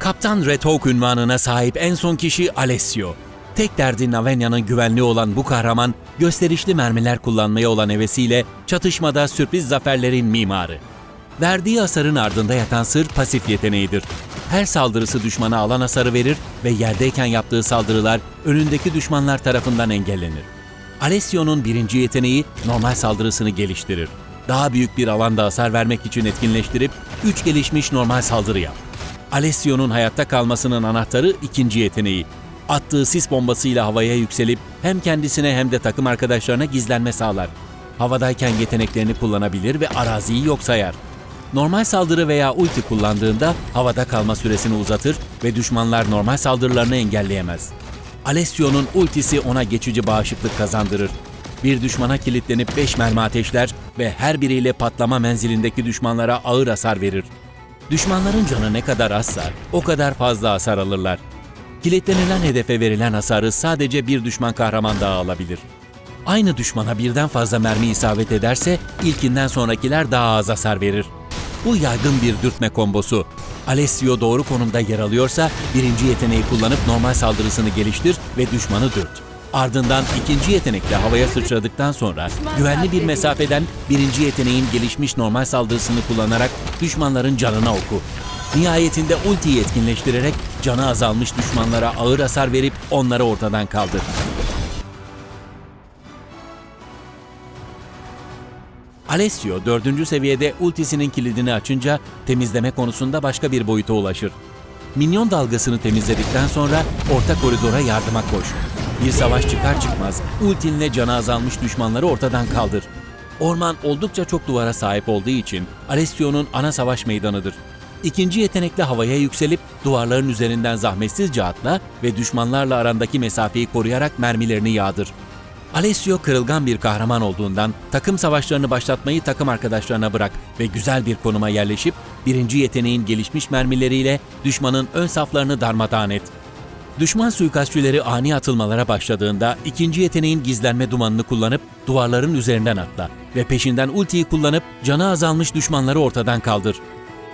Kaptan Red Hawk ünvanına sahip en son kişi Alessio. Tek derdi Navenya'nın güvenliği olan bu kahraman, gösterişli mermiler kullanmaya olan hevesiyle çatışmada sürpriz zaferlerin mimarı. Verdiği hasarın ardında yatan sır pasif yeteneğidir. Her saldırısı düşmana alan hasarı verir ve yerdeyken yaptığı saldırılar önündeki düşmanlar tarafından engellenir. Alessio'nun birinci yeteneği normal saldırısını geliştirir. Daha büyük bir alanda hasar vermek için etkinleştirip 3 gelişmiş normal saldırı yap. Alessio'nun hayatta kalmasının anahtarı ikinci yeteneği. Attığı sis bombasıyla havaya yükselip hem kendisine hem de takım arkadaşlarına gizlenme sağlar. Havadayken yeteneklerini kullanabilir ve araziyi yok sayar. Normal saldırı veya ulti kullandığında havada kalma süresini uzatır ve düşmanlar normal saldırılarını engelleyemez. Alessio'nun ultisi ona geçici bağışıklık kazandırır. Bir düşmana kilitlenip 5 mermi ateşler ve her biriyle patlama menzilindeki düşmanlara ağır hasar verir. Düşmanların canı ne kadar azsa o kadar fazla hasar alırlar. Kilitlenilen hedefe verilen hasarı sadece bir düşman kahraman daha alabilir. Aynı düşmana birden fazla mermi isabet ederse ilkinden sonrakiler daha az hasar verir. Bu yaygın bir dürtme kombosu. Alessio doğru konumda yer alıyorsa birinci yeteneği kullanıp normal saldırısını geliştir ve düşmanı dürt. Ardından ikinci yetenekle havaya sıçradıktan sonra güvenli bir mesafeden birinci yeteneğin gelişmiş normal saldırısını kullanarak düşmanların canına oku. Nihayetinde ultiyi etkinleştirerek canı azalmış düşmanlara ağır hasar verip onları ortadan kaldır. Alessio 4. seviyede ultisinin kilidini açınca temizleme konusunda başka bir boyuta ulaşır. Minyon dalgasını temizledikten sonra orta koridora yardıma koş. Bir savaş çıkar çıkmaz ultinle canı azalmış düşmanları ortadan kaldır. Orman oldukça çok duvara sahip olduğu için Alessio'nun ana savaş meydanıdır. İkinci yetenekle havaya yükselip duvarların üzerinden zahmetsizce atla ve düşmanlarla arandaki mesafeyi koruyarak mermilerini yağdır. Alessio kırılgan bir kahraman olduğundan takım savaşlarını başlatmayı takım arkadaşlarına bırak ve güzel bir konuma yerleşip birinci yeteneğin gelişmiş mermileriyle düşmanın ön saflarını darmadağın et. Düşman suikastçileri ani atılmalara başladığında ikinci yeteneğin gizlenme dumanını kullanıp duvarların üzerinden atla ve peşinden ultiyi kullanıp canı azalmış düşmanları ortadan kaldır.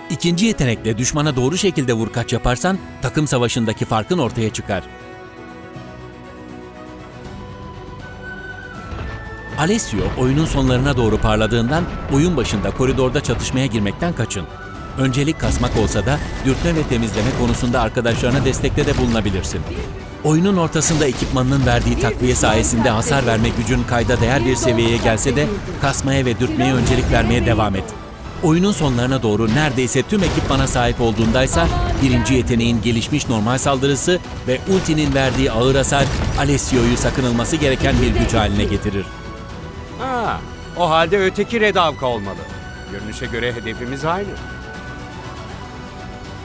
İkinci yetenekle düşmana doğru şekilde vurkaç yaparsan takım savaşındaki farkın ortaya çıkar. Alessio oyunun sonlarına doğru parladığından oyun başında koridorda çatışmaya girmekten kaçın. Öncelik kasmak olsa da dürtme ve temizleme konusunda arkadaşlarına destekte de bulunabilirsin. Oyunun ortasında ekipmanının verdiği takviye sayesinde hasar verme gücün kayda değer bir seviyeye gelse de kasmaya ve dürtmeye öncelik vermeye devam et. Oyunun sonlarına doğru neredeyse tüm ekipmana sahip olduğundaysa birinci yeteneğin gelişmiş normal saldırısı ve ultinin verdiği ağır hasar Alessio'yu sakınılması gereken bir güç haline getirir. Ha, o halde öteki Red Hawk olmalı. Görünüşe göre hedefimiz aynı.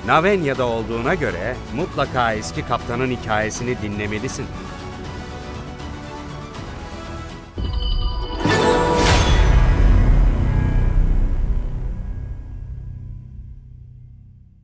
Navenya'da olduğuna göre mutlaka eski kaptanın hikayesini dinlemelisin.